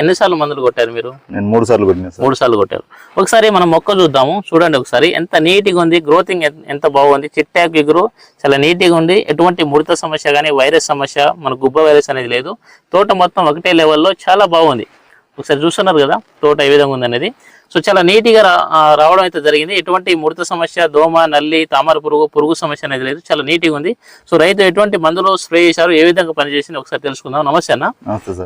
ఎన్నిసార్లు మందులు కొట్టారు మీరు? నేను మూడు సార్లు కొట్టినా సార్. మూడు సార్లు కొట్టారు. ఒకసారి మనం మొక్క చూద్దాము. చూడండి ఒకసారి. ఎంత నీట్గా ఉంది గ్రోతింగ్ ఎంత బాగుంది. చిట్టాకు ఎగురు చాలా నీట్గా ఉంది. ఎటువంటి ముడత సమస్య కానీ వైరస్ సమస్య మన గుబ్బ వైరస్ అనేది లేదు. తోట మొత్తం ఒకటే లెవెల్లో చాలా బాగుంది. ఒకసారి చూస్తున్నారు కదా తోట ఏ విధంగా ఉంది అనేది సో చాలా నీట్గా రావడం అయితే జరిగింది. ఎటువంటి ముడత సమస్య దోమ నల్లి తామర పురుగు పురుగు సమస్య అనేది లేదు. చాలా నీట్గా ఉంది. సో రైతు ఎటువంటి మందులు స్ప్రే చేశారు ఏ విధంగా పనిచేసింది ఒకసారి తెలుసుకుందాం. నమస్తే అన్న.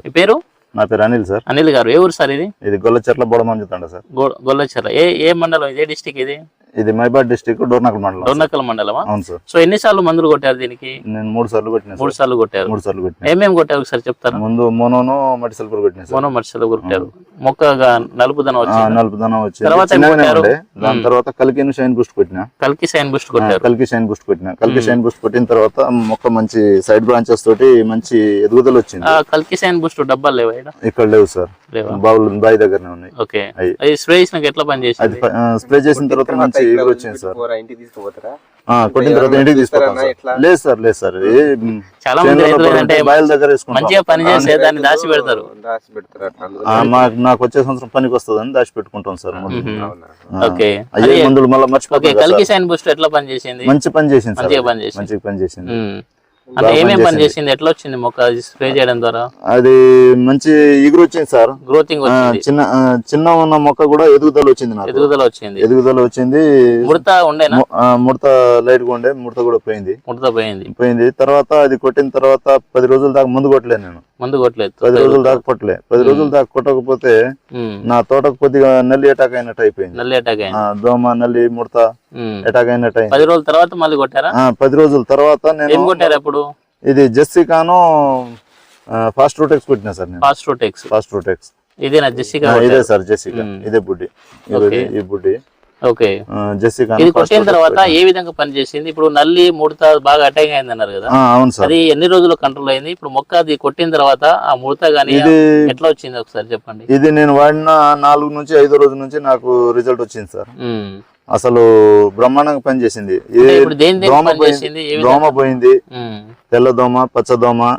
మీ పేరు? నా పేరు అనిల్ సార్. అనిల్ గారు ఏ ఊరు సార్ ఇది? ఇది గొల్లచెట్ల బొడమంజుతండ సార్. గొల్లచెర్ల. ఏ ఏ మండలం ఏ డిస్టిక్ ఇది? ఇది మైబాద్ డిస్టిక్ డోర్నకల్ మండలం. డొన్నకల్ మండలమా? అవును సార్. సో ఎన్నిసార్లు మందులు కొట్టారు దీనికి? నేను మూడు సార్లు కొట్టినా మూడు సార్ సార్లు కొట్టారు. మూడు సార్లు కొట్టినా. ఏమేమి కొట్టారు ఒకసారి చెప్తారా? ముందు మోనోను మట్టి సల్ఫర్ కొట్టినా సార్. మోనో మర్చిలో కొట్టారు. మొక్కగా నలుపుదనం ఆ, వచ్చింది? నలుపు దనం వచ్చింది. తర్వాత దాని తర్వాత కలికిను షైన్ బూస్ట్ కొట్టినా. కల్కి సైన్ బూస్ట్ కొట్టారు. కలికి షైన్ బూస్ట్ కొట్టినా. కలికి షైన్ బూస్ట్ కొట్టిన తర్వాత మొక్క మంచి సైడ్ బ్రాంచెస్ తోటి మంచి ఎదుగుదల వచ్చింది. కల్కి సైన్ బూస్ట్ డబ్బాలు లేవా? ఇక్కడ లేవు సార్. బావులు బావి దగ్గరనే ఉన్నాయి. ఓకే. అది స్ప్రే చేసినాక ఎట్లా పని చేసింది? స్ప్రే చేసిన తర్వాత మంచి ఎగురు వచ్చింది సార్. ఇంటికి తీసుకుపోతారా? కొట్టిన తర్వాత ఇంటికి ఎట్లా? లేదు సార్ లేదు సార్. చాలా మంది ఉంటే బావిల దగ్గర వేసుకుంటాం. మంచిగా పని చేసే దాన్ని దాచి పెడతారు. దాచి మాకు నాకు వచ్చే సంవత్సరం పనికి వస్తుందని దాచి పెట్టుకుంటాం సార్. ఓకే. అయ్యే మందులు మళ్ళీ ఓకే మర్చిపోతాం కల్కి సైన్ బూస్ట్ ఎట్లా పని చేసింది? మంచి పని చేసింది మంచిగా పని చేసింది. మంచిగా పని చేసింది. అంటే ఏమేమి పని చేసింది? ఎట్లా వచ్చింది మొక్క? స్ప్రే చేయడం ద్వారా? అది మంచి ఎగురు వచ్చింది సార్ గ్రోతింగ్ చిన్న చిన్న ఉన్న మొక్క కూడా ఎదుగుదల వచ్చింది నాకు. ఎదుగుదల వచ్చింది. ఎదుగుదల వచ్చింది. ముడత ఆ, ముడత లైట్గా ఉండే ముడత కూడా పోయింది. ముడత పోయింది. పోయింది. తర్వాత అది కొట్టిన తర్వాత పది రోజుల దాకా ముందు కొట్టలేదు నేను. మందు కొట్టలేదు. పది రోజుల దాకా కొట్టలే. పది రోజుల దాకా కొట్టకపోతే. నా తోటకు కొద్దిగా నల్లి అటాక్ అయినట్టు అయిపోయింది. నల్లి అటాక్ దోమ నల్లి ముడత అయింది పది రోజుల తర్వాత మళ్ళీ కొట్టారా? పది రోజుల తర్వాత నేను కొట్టారు అప్పుడు? ఇది జెస్సికాను ఫాస్ట్ రూటెక్స్ కొట్టినా సార్ నేను. ఫాస్ట్ రూటెక్స్ ఫాస్ట్ రూటెక్స్ ఇదేనా జెస్సికా ఆ, ఇదే సార్ జెస్సికా. ఇదే బుడ్డి. ఈ బుడ్డి. ఓకే. జెస్సికా ఇది కొట్టిన తర్వాత ఏ విధంగా పనిచేసింది ఇప్పుడు నల్లి ముడత బాగా అటాక్ అయింది అన్నారు కదా అవును సార్. అది ఎన్ని రోజులు కంట్రోల్ అయింది? ఇప్పుడు మొక్క అది కొట్టిన తర్వాత ఆ ముడత గానీ ఇది ఎట్లా వచ్చింది ఒకసారి చెప్పండి? ఇది నేను వాడిన నాలుగు నుంచి ఐదో రోజు నుంచి నాకు రిజల్ట్ వచ్చింది సార్. అసలు బ్రహ్మాండంగా పనిచేసింది. దోమ పోయింది దోమ పోయింది. తెల్ల దోమ పచ్చ దోమ.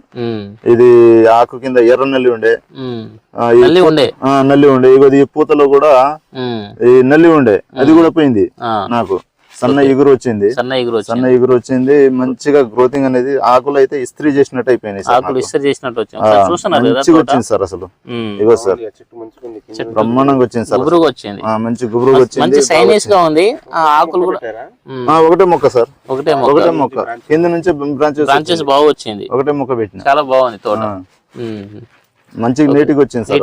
ఇది ఆకు కింద ఎర్ర నల్లి ఉండే. నల్లి ఉండే? ఆ, నల్లి ఉండే. ఇగో ఈ పూతలో కూడా. ఈ నల్లి ఉండే. అది కూడా పోయింది. నాకు. సన్న ఎగురు వచ్చింది. సన్న ఎగురు వచ్చింది. సన్న ఎగురు వచ్చింది. మంచిగా గ్రోతింగ్ అనేది ఆకులు అయితే ఇస్త్రీ చేసినట్టు అయిపోయినాయి ఆకులు. ఇస్తరి చేసినట్టు వచ్చింది. ఆ, ఒకసారి చూస్తున్నారు కదా మంచిగా? వచ్చింది సార్ అసలు. ఇగో సార్. బ్రహ్మాండంగా వచ్చింది సార్ గుబురుగా వచ్చింది. ఆ, మంచి గుబురుగా వచ్చింది. మంచి సైనిస్గా ఉంది. ఆ ఆకులు కూడా ఒకటే మొక్క సార్. ఒకటే మొక్క. ఒకటే మొక్క. కింద నుంచి బ్రాంచెస్ బ్రాంచెస్ బాగా వచ్చింది. ఒకటే మొక్క పెట్టిన. చాలా బాగుంది తోట. మంచిగా నీట్గా వచ్చింది సార్